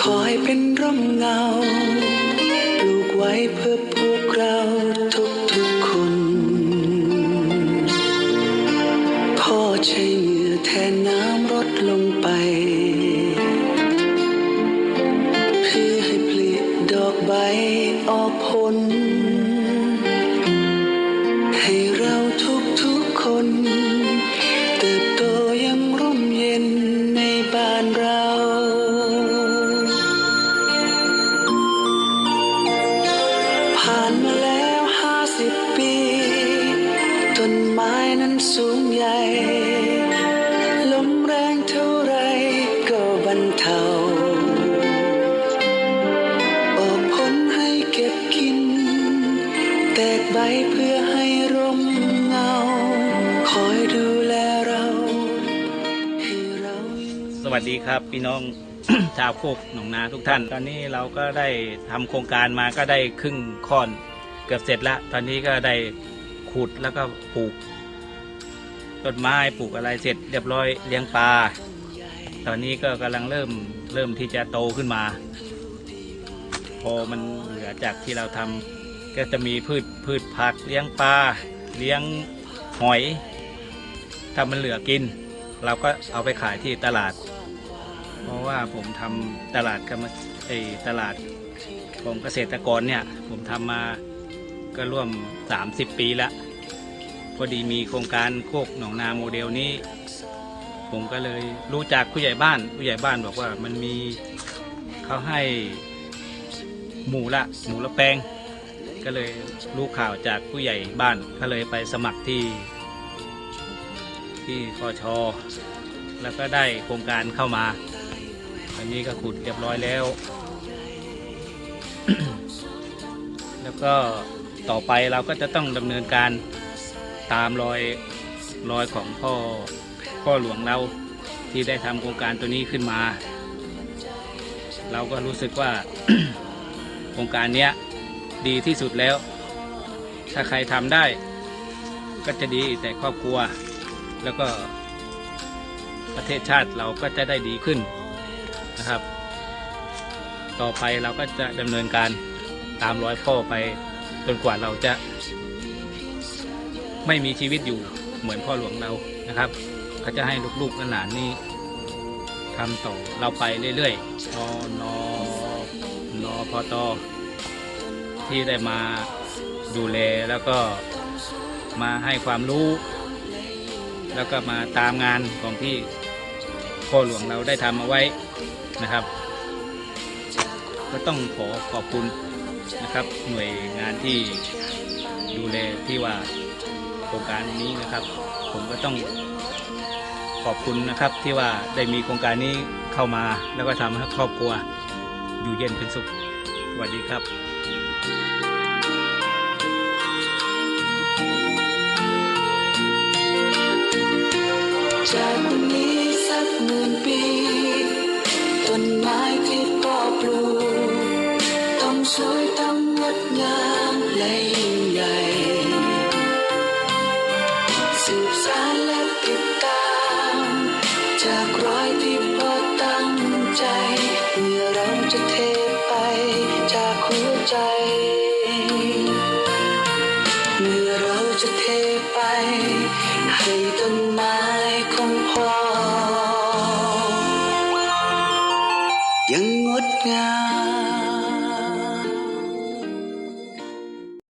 คอยเป็นร่มเงา ปลูกไว้เพื่อพวกเราทุกๆคน พ่อใช้เหงื่อแทนน้ำรดลงไป เพื่อให้ผลิดอกใบออกผล สูงใหญ่ลมแรงเท่าไรก็บรรเทาออกผลให้เก็บกิน แตกใบเพื่อให้ร่มเงา คอยดูแลเราให้เราสวัสดีครับพี่น้อง ชาวโคกหนองนาทุกท่าน ตอนนี้เราก็ได้ทำโครงการมาก็ได้ครึ่งค่อน เกือบเสร็จแล้วตอนนี้ก็ได้ขุดแล้วก็ปลูก ต้นไม้ปลูกอะไรเสร็จเรียบร้อยเลี้ยงปลา ตอนนี้ก็กำลังเริ่มเริ่มที่จะโตขึ้นมา พอมันเหลือจากที่เราทำก็จะมีพืชพืชผักเลี้ยงปลาเลี้ยงหอย ถ้ามันเหลือกิน เราก็เอาไปขายที่ตลาด เพราะว่าผมทำตลาดกรรมเอยตลาดของเกษตรกรเนี่ยผมทำมาก็ร่วม 30 ปีแล้ว พอดีมีโครงการโคกหนองนาโมเดลนี้ ผมก็เลยรู้จักผู้ใหญ่บ้าน ผู้ใหญ่บ้านบอกว่ามันมีเขาให้หมูละหมูละแปลง ก็เลยรู้ข่าวจากผู้ใหญ่บ้านก็เลยไปสมัครที่ ที่คอชอแล้วก็ได้โครงการเข้ามา อันนี้ก็ขุดเรียบร้อยแล้ว แล้วก็ต่อไปเราก็จะต้องดำเนินการ ตามรอยรอยของพ่อพ่อหลวงเราที่ได้ทำโครงการตัวนี้ขึ้นมา เราก็รู้สึกว่า โครงการเนี้ยดีที่สุดแล้ว ถ้าใครทำได้ ก็จะดีแต่ครอบครัว แล้วก็ประเทศชาติเราก็จะได้ดีขึ้นนะครับ ต่อไปเราก็จะดำเนินการตามรอยพ่อไปจนกว่าเราจะ ไม่มีชีวิตอยู่เหมือนพ่อหลวงเรานะครับก็จะให้ลูกๆหลานนี่ทำต่อเราไปเรื่อยๆนอนอนอพอตอที่ได้มาดูแลแล้วก็มาให้ความรู้ แล้วก็มาตามงานของที่พ่อหลวงเราได้ทำเอาไว้นะครับ ก็ต้องขอขอบคุณนะครับ หน่วยงานที่ดูแลที่ว่า โครงการนี้นะครับ ผมก็ต้องขอบคุณนะครับที่ว่าได้มีโครงการนี้เข้ามาแล้วก็ทำให้ครอบครัวอยู่เย็นเป็นสุขสวัสดีครับจากวันนี้สักหมื่นปีต้นไม้ที่พ่อปลูกต้องสวยต้องงดงามแลย thì tương lai không hoa. Vẫn ngút ngàn